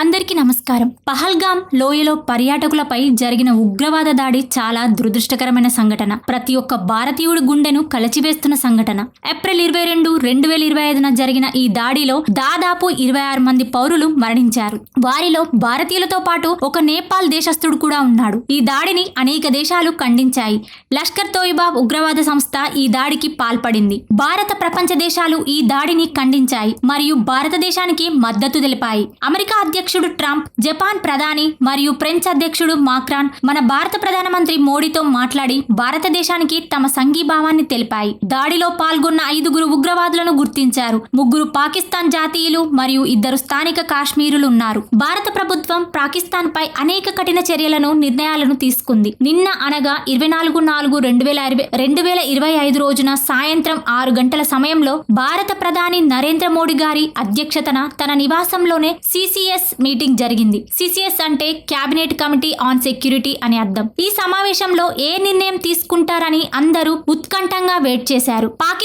అందరికీ నమస్కారం. పహల్గామ్ లోయలో పర్యాటకులపై జరిగిన ఉగ్రవాద దాడి చాలా దురదృష్టకరమైన సంఘటన. ప్రతి ఒక్క భారతీయుడి గుండెను కలచివేస్తున్న సంఘటన. ఏప్రిల్ ఇరవై రెండు రెండు వేల ఇరవై ఐదున జరిగిన ఈ దాడిలో దాదాపు ఇరవై ఆరు మంది పౌరులు మరణించారు. వారిలో భారతీయులతో పాటు ఒక నేపాల్ దేశస్థుడు కూడా ఉన్నాడు. ఈ దాడిని అనేక దేశాలు ఖండించాయి. లష్కర్ తోయిబా ఉగ్రవాద సంస్థ ఈ దాడికి పాల్పడింది. భారత ప్రపంచ దేశాలు ఈ దాడిని ఖండించాయి మరియు భారతదేశానికి మద్దతు తెలిపాయి. అమెరికా అధ్యక్ష అధ్యక్షుడు ట్రంప్ జపాన్ ప్రధాని మరియు ఫ్రెంచ్ అధ్యక్షుడు మాక్రాన్ మన భారత ప్రధానమంత్రి మోడీతో మాట్లాడి భారతదేశానికి తమ సంఘీభావాన్ని తెలిపాయి. దాడిలో పాల్గొన్న ఐదుగురు ఉగ్రవాదులను గుర్తించారు. ముగ్గురు పాకిస్తాన్ జాతీయులు మరియు ఇద్దరు స్థానిక కాశ్మీరులు ఉన్నారు భారత ప్రభుత్వం పాకిస్తాన్ పై అనేక కఠిన చర్యలను నిర్ణయాలను తీసుకుంది. నిన్న అనగా ఇరవై నాలుగు నాలుగు రెండు వేల ఇరవై రెండు వేల ఇరవై ఐదు రోజున సాయంత్రం ఆరు గంటల సమయంలో భారత ప్రధాని నరేంద్ర మోడీ గారి అధ్యక్షతన తన నివాసంలోనే సిసిఎస్ మీటింగ్ జరిగింది. సిసిఎస్ అంటే క్యాబినెట్ కమిటీ ఆన్ సెక్యూరిటీ అని అర్థం. ఈ సమావేశంలో ఏ నిర్ణయం తీసుకుంటారని అందరూ ఉత్కంఠంగా వెయిట్ చేశారు. పాక్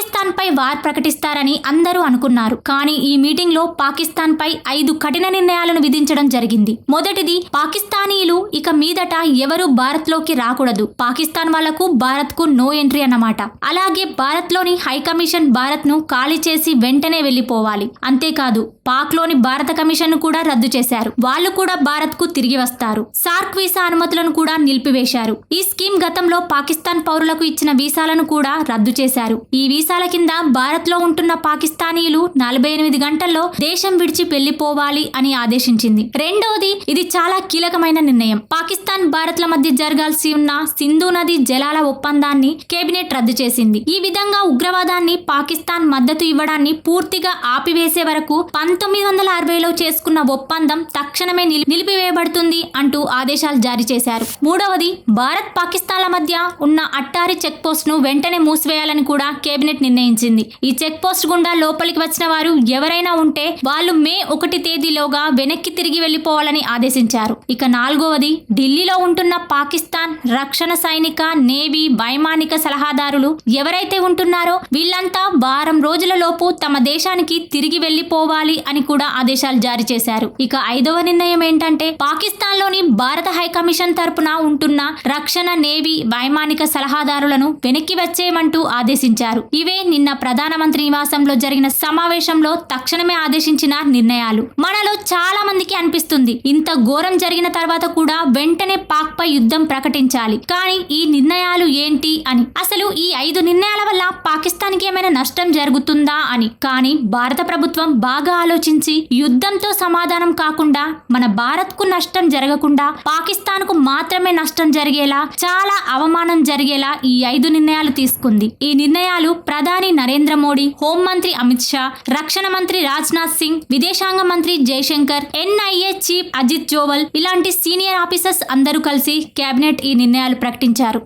పై వార్ ప్రకటిస్తారని అందరూ అనుకున్నారు. కానీ ఈ మీటింగ్లో పాకిస్తాన్ పై ఐదు కఠిన నిర్ణయాలను విధించడం జరిగింది. మొదటిది పాకిస్తానీయులు ఇక మీదట ఎవరూ భారత్లోకి రాకూడదు. పాకిస్తాన్ వాళ్ళకు భారత్కు నో ఎంట్రీ అన్నమాట. అలాగే భారత్లోని హై కమిషన్ భారత్ను ఖాళీ చేసి వెంటనే వెళ్ళిపోవాలి అంతేకాదు పాక్లోని భారత కమిషన్ను కూడా రద్దు చేశారు. వాళ్ళు కూడా భారత్కు తిరిగి వస్తారు. సార్క్ వీసా అనుమతులను కూడా నిలిపివేశారు. ఈ స్కీమ్ గతంలో పాకిస్తాన్ పౌరులకు ఇచ్చిన వీసాలను కూడా రద్దు చేశారు. ఈ వీసాల కింద భారత్లో ఉంటున్న పాకిస్తానీయులు నలభై ఎనిమిది గంటల్లో దేశం విడిచి వెళ్ళిపోవాలి అని ఆదేశించింది. రెండవది ఇది చాలా కీలకమైన నిర్ణయం. పాకిస్తాన్ భారత్ ల మధ్య జరగాల్సి ఉన్న సింధు నది జలాల ఒప్పందాన్ని కేబినెట్ రద్దు చేసింది. ఈ విధంగా ఉగ్రవాదాన్ని పాకిస్తాన్ మద్దతు ఇవ్వడాన్ని పూర్తిగా ఆపివేసే వరకు పంతొమ్మిది వందల అరవైలో చేసుకున్న ఒప్పందం తక్షణమే నిలిపివేయబడుతుంది అంటూ ఆదేశాలు జారీ చేశారు. మూడవది భారత్ పాకిస్తాన్ల మధ్య ఉన్న అట్టారి చెక్ పోస్ట్ను వెంటనే మూసివేయాలని కూడా కేబినెట్ నిర్ణయించింది. ఈ చెక్ పోస్ట్ గుండా లోపలికి వచ్చిన వారు ఎవరైనా ఉంటే వాళ్ళు మే ఒకటి తేదీలోగా వెనక్కి తిరిగి వెళ్ళిపోవాలని ఆదేశించారు. ఇక నాలుగవది ఢిల్లీలో ఉంటున్న పాకిస్తాన్ రక్షణ సైనిక నేవీ వైమానిక సలహాదారులు ఎవరైతే ఉంటున్నారో వీళ్ళంతా వారం రోజుల లోపు తమ దేశానికి తిరిగి వెళ్ళిపోవాలి అని కూడా ఆదేశాలు జారీ చేశారు. ఇక ఐదవ నిర్ణయం ఏంటంటే పాకిస్తాన్లోని భారత హైకమిషన్ తరపున ఉంటున్న రక్షణ నేవీ వైమానిక సలహాదారులను వెనక్కి వచ్చేయమంటూ ఆదేశించారు. ఇవే నిన్న ప్రధానమంత్రి నివాసంలో జరిగిన సమావేశంలో తక్షణమే ఆదేశించిన నిర్ణయాలు. మనలో చాలా మందికి అనిపిస్తుంది. ఇంత ఘోరం జరిగిన తర్వాత కూడా వెంటనే పాక్ పై యుద్ధం ప్రకటించాలి. కానీ ఈ నిర్ణయాలు ఏంటి అని. అసలు ఈ ఐదు నిర్ణయాల వల్ల పాకిస్తాన్కి ఏమైనా నష్టం జరుగుతుందా అని. కానీ భారత ప్రభుత్వం బాగా ఆలోచించి యుద్ధంతో సమాధానం కాకుండా మన భారత్కు నష్టం జరగకుండా పాకిస్తాన్కు మాత్రమే నష్టం జరిగేలా చాలా అవమానం జరిగేలా ఈ ఐదు నిర్ణయాలు తీసుకుంది. ఈ నిర్ణయాలు ప్రధాని నరేంద్ర మోడీ హోంమంత్రి అమిత్ షా రక్షణ మంత్రి రాజ్నాథ్ సింగ్ విదేశాంగ మంత్రి జయశంకర్ ఎన్ఐఏ చీఫ్ అజిత్ జోవల్ ఇలాంటి సీనియర్ ఆఫీసర్స్ అందరూ కలిసి కేబినెట్ ఈ నిర్ణయాలు ప్రకటించారు.